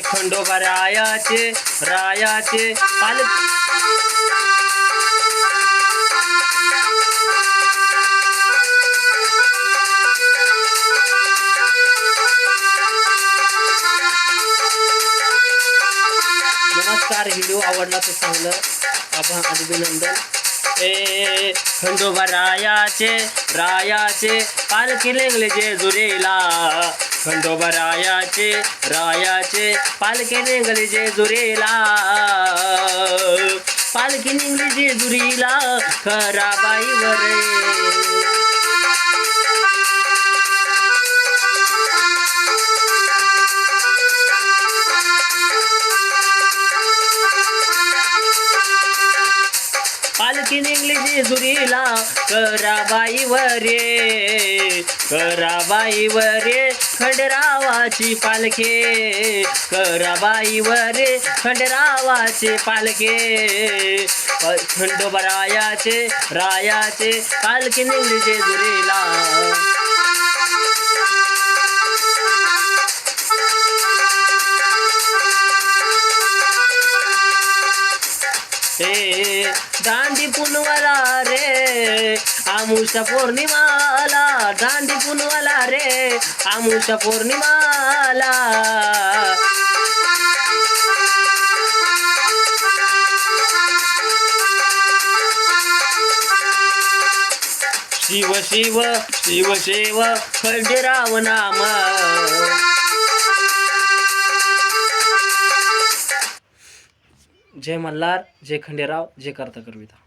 खंडोबा रायाचे रायाचे पाल नमस्कार व्हिडिओ आवडला तर चांगलं. आभा अभिनंदन. ए खंडोबा रायाचे रायाचे पालखी लेंगले जेजुरीला खंडोबा रायाचे रायाचे पालखी लेंगले जेजुरीला पालखी निघली जेजुरीला खरा पालखी निघली जेजुरीला करा बाईवरे करा बाईवरे खंडरावाची पालखे करा बाईवरे खंडरावाचे पालखे प- खंडोबा रायाचे रायाचे पालखी निघली जेजुरीला हे दांडी पुनवाला रे. आमुषा पौर्णिमाला दांडी पुनवाला रे. आमुषा पौर्णिमाला. शिव शिव शिव शिव खंडेराव नामा. जय मल्हार जय खंडेराव जय करता करविता